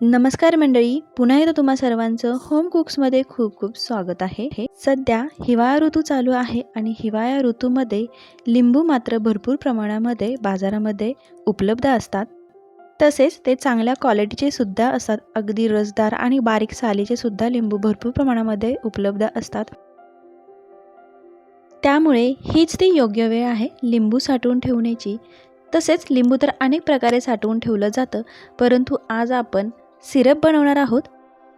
नमस्कार मंडळी पुन्हा एकदा तुम्हा सर्वांचं होम कुक्समध्ये खूप खूप स्वागत आहे. हे सध्या हिवाळा ऋतू चालू आहे आणि हिवाळा ऋतूमध्ये लिंबू मात्र भरपूर प्रमाणामध्ये बाजारामध्ये उपलब्ध असतात. तसेच ते चांगल्या क्वालिटीचे सुद्धा असतात. अगदी रसदार आणि बारीक सालीचे सुद्धा लिंबू भरपूर प्रमाणामध्ये उपलब्ध असतात. त्यामुळे हीच ती योग्य वेळ आहे लिंबू साठवून ठेवण्याची. तसेच लिंबू तर अनेक प्रकारे साठवून ठेवलं जातं परंतु आज आपण सिरप बनवणार आहोत.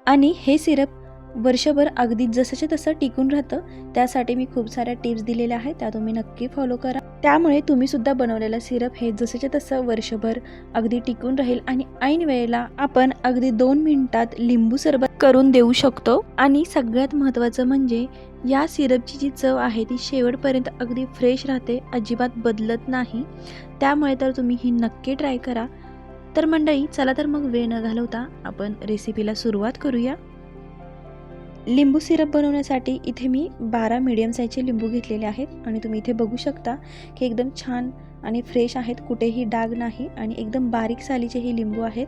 आणि हे सिरप वर्षभर अगदी जसंच्या तसं टिकून राहतं. त्यासाठी मी खूप साऱ्या टिप्स दिलेल्या आहेत. त्या तुम्ही नक्की फॉलो करा. त्यामुळे तुम्हीसुद्धा बनवलेलं सिरप हे जसंच्या तसं वर्षभर अगदी टिकून राहील. आणि ऐन वेळेला आपण अगदी दोन मिनिटात लिंबू सरबत करून देऊ शकतो. आणि सगळ्यात महत्त्वाचं म्हणजे या सिरपची जी चव आहे ती शेवटपर्यंत अगदी फ्रेश राहते. अजिबात बदलत नाही. त्यामुळे तर तुम्ही ही नक्की ट्राय करा. तर मंडळी चला तर मग वेळ न घालवता आपण रेसिपीला सुरुवात करूया. लिंबू सिरप बनवण्यासाठी इथे मी बारा मीडियम साईजचे लिंबू घेतलेले आहेत आणि तुम्ही इथे बघू शकता की एकदम छान आणि फ्रेश आहेत कुठेही डाग नाही आणि एकदम बारीक सालीचे हे लिंबू आहेत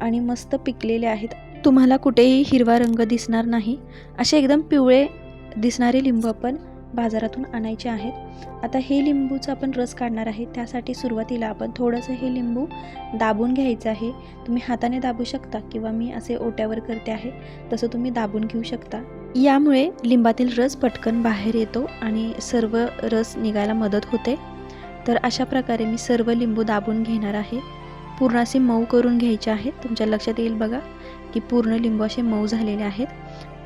आणि मस्त पिकलेले आहेत. तुम्हाला कुठेही हिरवा रंग दिसणार नाही. असे एकदम पिवळे दिसणारे लिंबू आपण बाजारातून आणायचे आहेत. आता हे लिंबूचा आपण रस काढणार आहे. त्यासाठी सुरुवातीला आपण थोडंसं हे लिंबू दाबून घ्यायचं आहे. तुम्ही हाताने दाबू शकता किंवा मी असे ओट्यावर करते आहे. तसं तुम्ही दाबून घेऊ शकता. यामुळे लिंबातील रस पटकन बाहेर येतो आणि सर्व रस निघायला मदत होते. तर अशा प्रकारे मी सर्व लिंबू दाबून घेणार आहे. पूर्ण असे मऊ करून घ्यायचे आहेत तुमच्या लक्षात येईल बघा की पूर्ण लिंबू असे मऊ झालेले आहेत.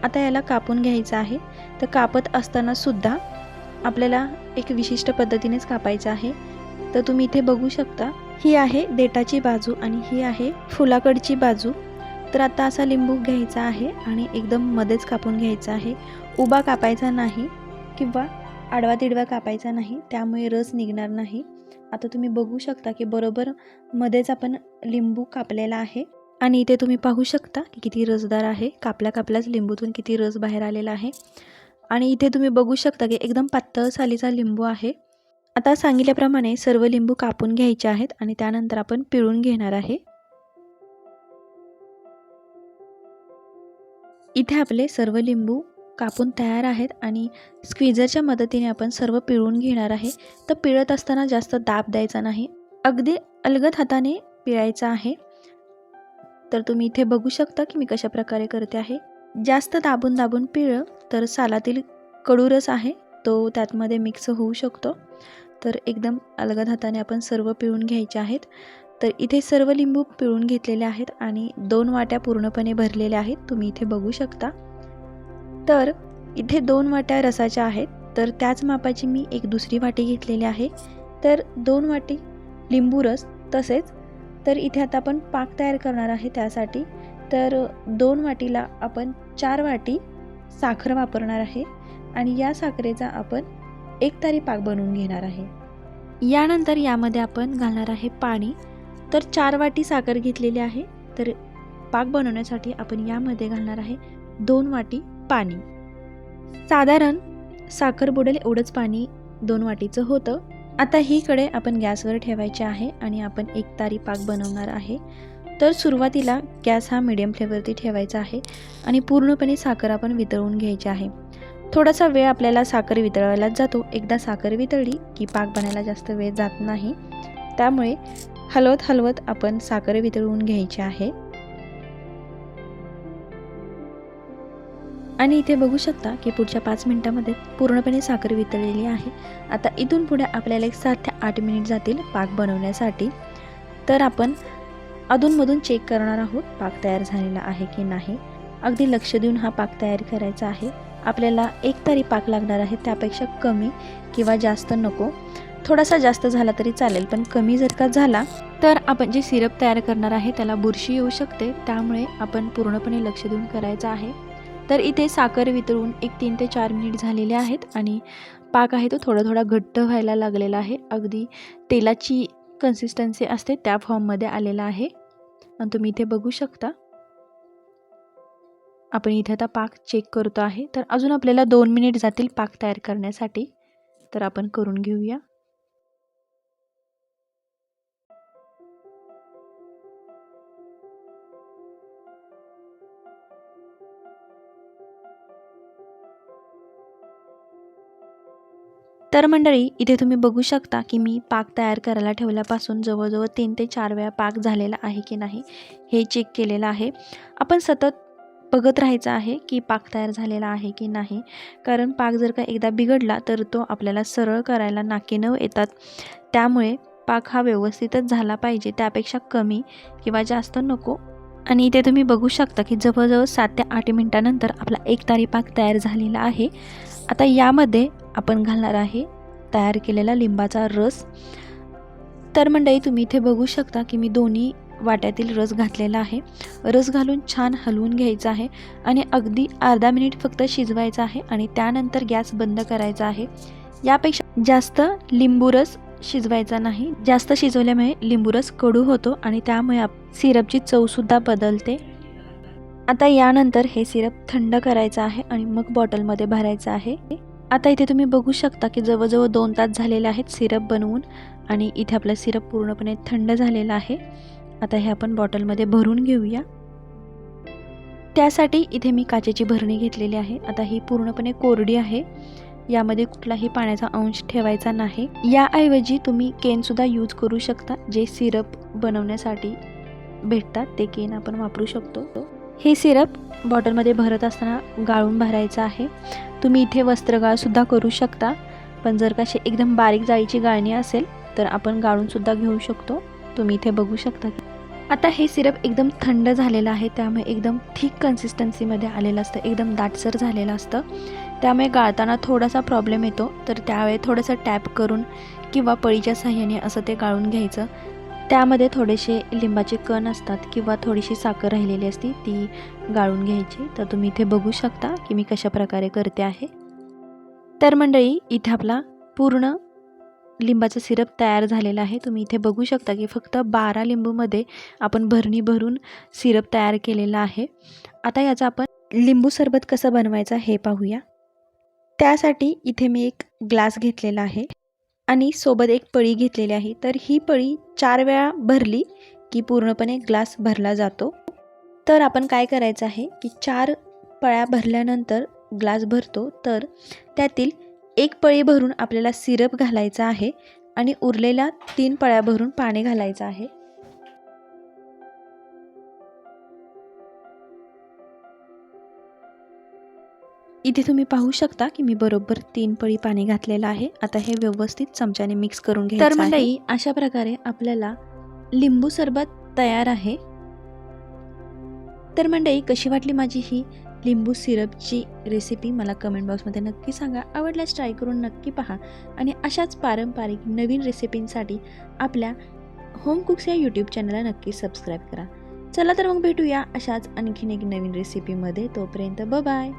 आता याला कापून घ्यायचं आहे. तर कापत असताना सुद्धा आपल्याला एक विशिष्ट पद्धतीनेच कापायचं आहे. तर तुम्ही इथे बघू शकता ही आहे देठाची बाजू आणि ही आहे फुलाकडची बाजू. तर आता असा लिंबू घ्यायचा आहे आणि एकदम मध्येच कापून घ्यायचा आहे. उभा कापायचा नाही किंवा आडवा तिडवा कापायचा नाही त्यामुळे रस निघणार नाही. आता तुम्ही बघू शकता की बरोबर मध्येच आपण लिंबू कापलेला आहे. आणि इथे तुम्ही पाहू शकता की किती रसदार आहे. कापल्या कापल्याच लिंबूतून किती रस बाहेर आलेला आहे. आणि इथे तुम्ही बघू शकता की एकदम पातळ सालीचा लिंबू आहे. आता सांगितल्याप्रमाणे सर्व लिंबू कापून घ्यायचे आहेत आणि त्यानंतर आपण पिळून घेणार आहे. इथे आपले सर्व लिंबू कापून तयार आहेत आणि स्क्विझरच्या मदतीने आपण सर्व पिळून घेणार आहे. तर पिळत असताना जास्त दाब द्यायचा नाही. अगदी अलगद हाताने पिळायचा आहे. तर तुम्ही इथे बघू शकता की मी कशा प्रकारे करते आहे. जास्त दाबून दाबून पिळं तर सालातील कडूरस आहे तो त्यातमध्ये मिक्स होऊ शकतो. तर एकदम अलगद हाताने आपण सर्व पिळून घ्यायचे आहेत. तर इथे सर्व लिंबू पिळून घेतलेले आहेत आणि दोन वाट्या पूर्णपणे भरलेल्या आहेत तुम्ही इथे बघू शकता. तर इथे दोन वाट्या रसाच्या आहेत तर त्याच मापाची मी एक दुसरी वाटी घेतलेली आहे. तर दोन वाटी लिंबू रस तसेच तर इथे आता आपण पाक तयार करणार आहे त्यासाठी. तर दोन वाटीला आपण चार वाटी साखर वापरणार आहे आणि या साखरेचा आपण एक तारी पाक बनवून घेणार आहे. यानंतर यामध्ये आपण घालणार आहे पाणी. तर चार वाटी साखर घेतलेली आहे. तर पाक बनवण्यासाठी आपण यामध्ये घालणार आहे दोन वाटी पाणी. साधारण साखर बुडेल एवढंच पाणी दोन वाटीचं होतं. आता ही कडे आपण गॅसवर ठेवायचे आहे आणि आपण एक तारी पाक बनवणार आहे. तर सुरुवातीला गॅस हा मिडियम फ्लेवरती ठेवायचा आहे आणि पूर्णपणे साखर आपण वितळवून घ्यायची आहे. थोडासा वेळ आपल्याला साखर वितळवायलाच जातो. एकदा साखर वितळली की पाक बनायला जास्त वेळ जात नाही. त्यामुळे हलवत हलवत आपण साखर वितळवून घ्यायची आहे. आणि इथे बघू शकता की पुढच्या पाच मिनटामध्ये पूर्णपणे साखर वितळलेली आहे. आता इथून पुढे आपल्याला एक सात ते आठ मिनिट जातील पाक बनवण्यासाठी. तर आपण अधूनमधून चेक करणार आहोत पाक तयार झालेला आहे की नाही. अगदी लक्ष देऊन हा पाक तयार करायचा आहे. आपल्याला एक तरी पाक लागणार आहे त्यापेक्षा कमी किंवा जास्त नको. थोडासा जास्त झाला तरी चालेल पण कमी जर का झाला तर आपण जे सिरप तयार करणार आहे त्याला बुरशी येऊ शकते. त्यामुळे आपण पूर्णपणे लक्ष देऊन करायचं आहे. तर इथे साखर वितळून एक तीन ते चार मिनिट झालेले आहेत आणि पाक आहे तो थोडा थोडा घट्ट व्हायला लागलेला आहे. अगदी तेलाची कन्सिस्टन्सी असते त्या फॉर्ममध्ये आलेला आहे. आणि तुम्ही इथे बघू शकता. आपण इथे आता पाक चेक करतो आहे. तर अजून आपल्याला दोन मिनिट जातील पाक तयार करण्यासाठी. तर आपण करून घेऊया. तर मंडळी इथे तुम्ही बघू शकता की मी पाक तयार करायला ठेवल्यापासून जवळजवळ तीन ते चार वेळा पाक झालेला आहे की नाही हे चेक केलेलं आहे. आपण सतत बघत राहायचं आहे की पाक तयार झालेला आहे की नाही कारण पाक जर का एकदा बिघडला तर तो आपल्याला सरळ करायला नाकी न येतात. त्यामुळे पाक हा व्यवस्थितच झाला पाहिजे त्यापेक्षा कमी किंवा जास्त नको. आणि इथे तुम्ही बघू शकता की जवळजवळ सात ते आठ मिनटानंतर आपला एक तारी पाक तयार झालेला आहे. आता यामध्ये आपण घालणार आहे. तयार केलेला लिंबाचा रस. तर मंडळी तुम्ही इथे बघू शकता की मी दोन्ही वाट्यातील रस घातलेला आहे. रस घालून छान हलवून घ्यायचा आहे आणि अगदी अर्धा मिनिट फक्त शिजवायचा आहे आणि त्यानंतर गॅस बंद करायचा आहे. यापेक्षा जास्त लिंबू रस शिजवायचा नाही. जास्त शिजवल्यामुळे लिंबू रस कडू होतो आणि त्यामुळे आप सिरपची चवसुद्धा बदलते. आता यानंतर हे सिरप थंड करायचं आहे आणि मग बॉटलमध्ये भरायचं आहे. आता इथे तुम्ही बघू शकता की जवळजवळ दोन तास झालेले आहेत सिरप बनवून आणि इथे आपला सिरप पूर्णपणे थंड झालेला आहे. आता हे आपण बॉटलमध्ये भरून घेऊया. त्यासाठी इथे मी काचेची भरणी घेतलेली आहे. आता ही पूर्णपणे कोरडी आहे. यामध्ये कुठलाही पाण्याचा अंश ठेवायचा नाही. याऐवजी तुम्ही केनसुद्धा यूज करू शकता. जे सिरप बनवण्यासाठी भेटतात ते केन आपण वापरू शकतो. हे सिरप बॉटलमध्ये भरत असताना गाळून भरायचं आहे. तुम्ही इथे वस्त्रगाळसुद्धा करू शकता पण जर का एकदम बारीक जाळीची गाळणी असेल तर आपण गाळूनसुद्धा घेऊ शकतो. तुम्ही इथे बघू शकता आता हे सिरप एकदम थंड झालेलं आहे त्यामुळे एकदम थिक कन्सिस्टन्सीमध्ये आलेलं असतं एकदम दाटसर झालेलं असतं. त्यामुळे गाळताना थोडासा प्रॉब्लेम येतो तर त्यावेळी थोडंसं टॅप करून किंवा पळीच्या साह्याने असं ते गाळून घ्यायचं. त्यामध्ये थोडेसे लिंबाचे कण असतात किंवा थोडीशी साखर राहिलेली असती ती गाळून घ्यायची. तर तुम्ही इथे बघू शकता की मी कशा प्रकारे करते आहे. तर मंडळी इथे आपला पूर्ण लिंबाचं सिरप तयार झालेलं आहे. तुम्ही इथे बघू शकता की फक्त बारा लिंबूमध्ये आपण भरणी भरून सिरप तयार केलेला आहे. आता याचा आपण लिंबू सरबत कसं बनवायचं हे पाहूया. त्यासाठी इथे मी एक ग्लास घेतलेला आहे. आणि सोबत एक पळी घेतलेली आहे. तर ही पळी चार वेळा भरली की पूर्णपणे ग्लास भरला जातो. तर आपण काय करायचं आहे की चार पळ्या भरल्यानंतर ग्लास भरतो. तर त्यातील एक पळी भरून आपल्याला सिरप घालायचा आहे आणि उरलेल्या तीन पळ्या भरून पाणी घालायचं आहे. इथे तुम्ही पाहू शकता की मी बरोबर तीन पळी पाणी घातलेलं आहे. आता हे व्यवस्थित चमच्याने मिक्स करून घ्यायचं तर मंडळी अशा प्रकारे आपल्याला लिंबू सरबत तयार आहे. तर मंडळी कशी वाटली माझी ही लिंबू सिरपची रेसिपी मला कमेंट बॉक्समध्ये नक्की सांगा. आवडल्यास ट्राय करून नक्की पहा. आणि अशाच पारंपरिक नवीन रेसिपींसाठी आपल्या होम कुक्स या यूट्यूब चॅनलला नक्की सबस्क्राईब करा. चला तर मग भेटूया अशाच आणखीन एक नवीन रेसिपीमध्ये तोपर्यंत ब बाय